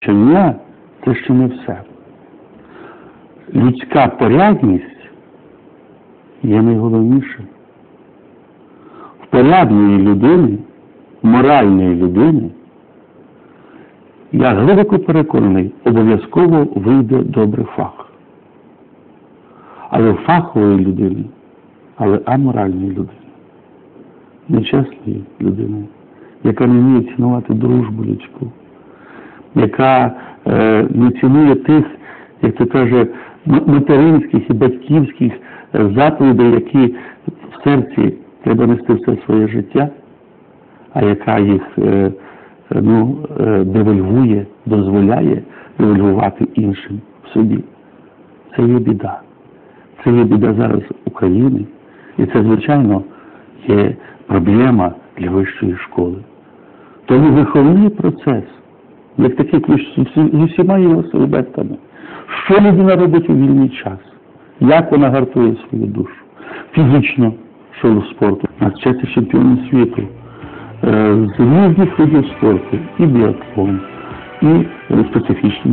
Вчення це ще не все. Людська порядність є найголовніше. В порядної людини, моральної людини, я глибоко переконаний, обов'язково вийде добрий фах. Але фахової людини, але аморальної людини, нечесної людини, яка не вміє цінувати дружбу людську, яка не цінує тих, як це каже, материнських і батьківських е, заповідей, які в серці треба нести все своє життя, а яка їх е, ну, е, девальвує, дозволяє девальвувати іншим в собі. Це є біда. Це є біда зараз України. І це, звичайно, є проблема для вищої школи. Тому виховний процес, як такий ключ з усі- з усіма його аспектами, що людина робить у вільний час, як вона гартує свою душу, фізично, в спорту, у нас вчаться чемпіони світу, е, з різних видів спорту, і біатлон, і специфічні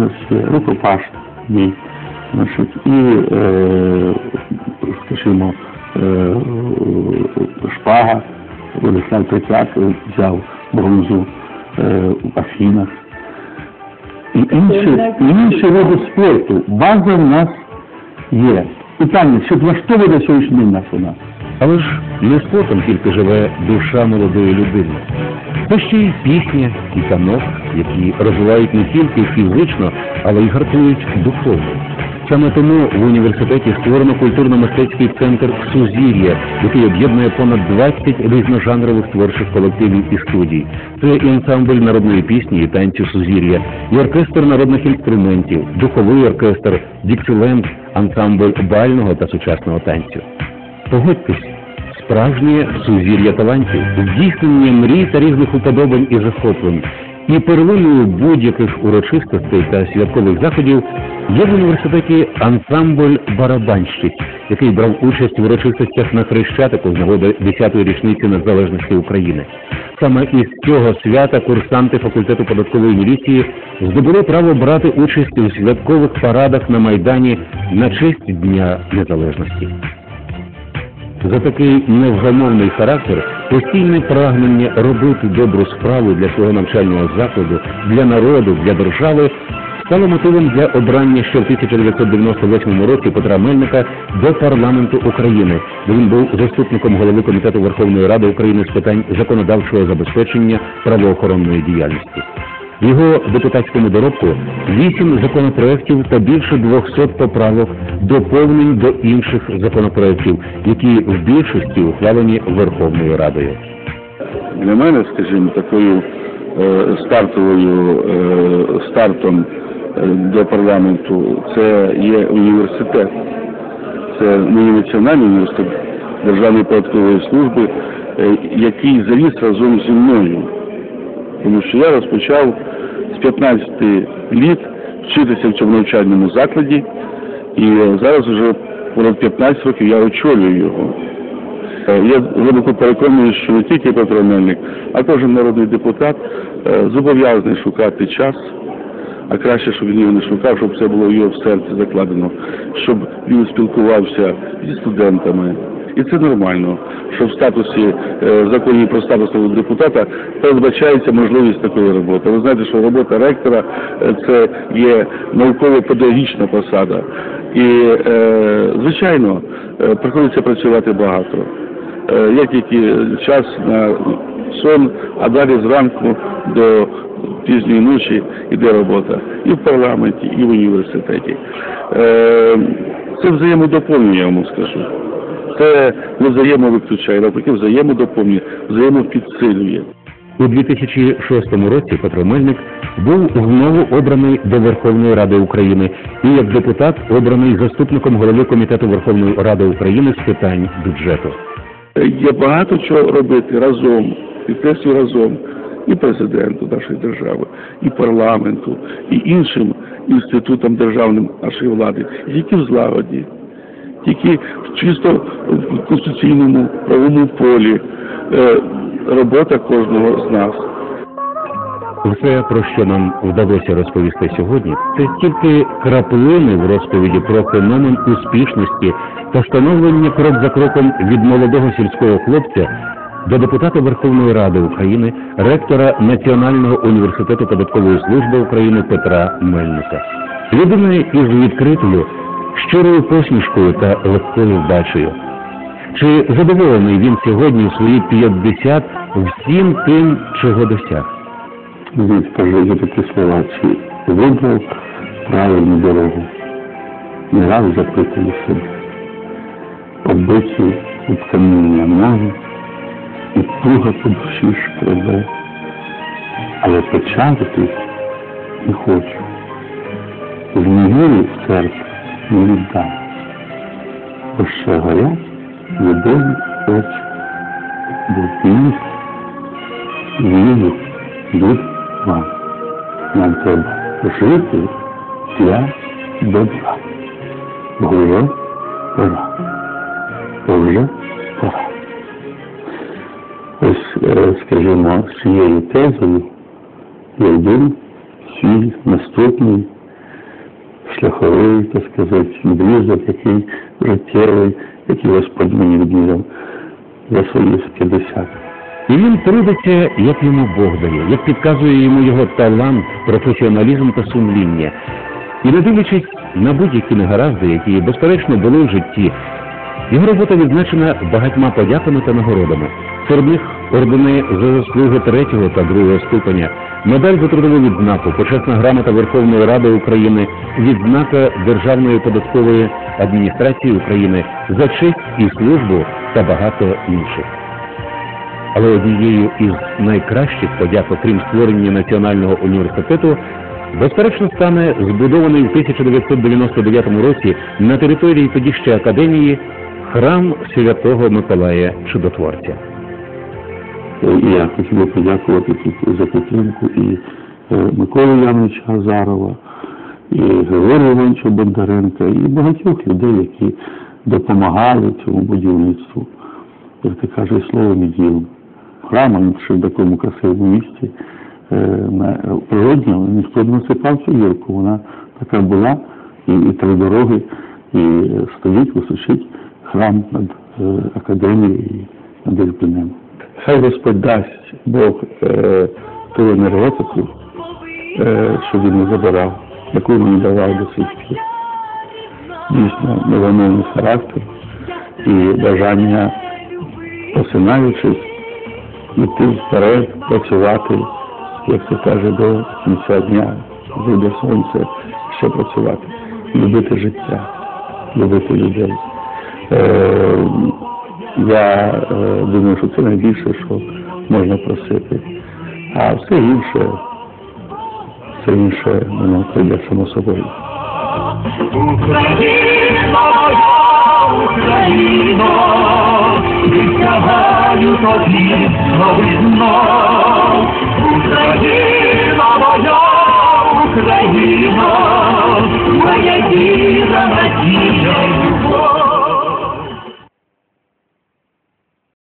значить, і, е, скажімо, е, шпага, Владислав Третяк взяв бронзу в Афінах. І інші, інші види спорту. База в нас є. Питання, чи влаштовує на сьогоднішній день нас у нас? Але ж не спортом тільки живе душа молодої людини. Та ще й пісня і танок, які розвивають не тільки фізично, але й гартують духовно. Саме тому в університеті створено культурно-мистецький центр Сузір'я, який об'єднує понад 20 різножанрових творчих колективів і студій. Це і ансамбль народної пісні і танцю Сузір'я, і оркестр народних інструментів, духовий оркестр, діксиленд, ансамбль бального та сучасного танцю. Погодьтесь, справжнє сузір'я талантів, здійснення мрій та різних уподобань і захоплень. І первиною будь-яких урочистостей та святкових заходів є в університеті ансамбль барабанщиць, який брав участь в урочистостях на Хрещатику з нагоди 10-ї річниці незалежності України. Саме із цього свята курсанти факультету податкової міліції здобули право брати участь у святкових парадах на майдані на честь Дня Незалежності. За такий невгамовний характер, постійне прагнення робити добру справу для свого навчального закладу, для народу, для держави стало мотивом для обрання ще в 1998 році Петра Мельника до парламенту України, де він був заступником голови комітету Верховної Ради України з питань законодавчого забезпечення правоохоронної діяльності. Його депутатському доробку вісім законопроєктів та більше 200 поправок, доповнень до інших законопроєктів, які в більшості ухвалені Верховною Радою. Для мене, скажімо, такою е, стартовою е, стартом е, до парламенту це є університет. Це мій національний університет Державної податкової служби, який завіз разом зі мною. Тому що я розпочав з 15 літ вчитися в цьому навчальному закладі, і е, зараз вже понад 15 років я очолюю його. Е, Я глибоко переконаний, що не тільки Петро а кожен народний депутат е, зобов'язаний шукати час, а краще, щоб він його не шукав, щоб це було його в серці закладено, щоб він спілкувався зі студентами. І це нормально, що в статусі е, законі про статус депутата передбачається можливість такої роботи. Ви знаєте, що робота ректора е, це є науково-педагогічна посада. І, е, звичайно, приходиться працювати багато. Є тільки час на сон, а далі зранку до пізньої ночі йде робота і в парламенті, і в університеті. Це взаємодоповнює, я вам скажу. Це не взаємовиключає, навпаки, взаємодоповнює, взаємопідсилює. У 2006 році Петро Мельник був знову обраний до Верховної Ради України і як депутат обраний заступником голови комітету Верховної Ради України з питань бюджету. Є багато чого робити разом, підкреслюю разом, і президенту нашої держави, і парламенту, і іншим інститутам державним нашої влади, які в злагоді, тільки в чисто в конституційному правовому полі е, робота кожного з нас. Все, про що нам вдалося розповісти сьогодні, це тільки краплини в розповіді про феномен успішності та становлення крок за кроком від молодого сільського хлопця до депутата Верховної Ради України, ректора Національного університету податкової служби України Петра Мельника. Людина із відкритою, щирою посмішкою та легкою вдачею. Чи задоволений він сьогодні в свої 50 всім тим, чого досяг? Він скажу такі слова, чи вибрав правильну дорогу. Не раз запитую себе. Побиті від каміння ноги, і туга по душі шкребе. Але печатати не хочу. Змігілі в серці не віддам. Бо ще горять любові очі, їх вірю від вам. Нам треба жити для добра. Бо вже пора. Бо вже пора. Ось, е, скажімо, з цією тезою я йду в свій шляховий, так сказати, відрізок, який життєвий, який Господь мені відміряв за свої 50. І він трудиться, як йому Бог дає, як підказує йому його талант, професіоналізм та сумління. І не дивлячись на будь-які негаразди, які безперечно були в житті, його робота відзначена багатьма подяками та нагородами. Серед них ордени за заслуги третього та другого ступеня, медаль за трудову відзнаку, почесна грамота Верховної Ради України, відзнака Державної податкової адміністрації України за честь і службу та багато інших. Але однією із найкращих подяк, окрім створення Національного університету, безперечно стане збудований в 1999 році на території тоді ще академії храм Святого Миколая Чудотворця. І я хотів би подякувати тут за підтримку і е, Миколу Яновича Азарова, і Григорія Івановича Бондаренка, і багатьох людей, які допомагали цьому будівництву. Як ти кажеш, словом і ділом. Храм ще в такому красивому місці е, природньо ніхто не насипав цю гірку. Вона така була, і, і три дороги, і стоїть, височить храм над е, академією і над Ірпінем. Хай Господь дасть Бог е, ту енергетику, е, що він не забирав, яку він давав до сих пір. Дійсно, невимовний характер і бажання, посинаючись, йти вперед, працювати, як це каже, до кінця дня, зайде сонце, ще працювати, любити життя, любити людей. Е, я е, думаю, що це найбільше, що можна просити. А все інше, все інше воно прийде само собою. Україна Україно, присягаю тобі і. Україна моя, Україно, моя віра, надія,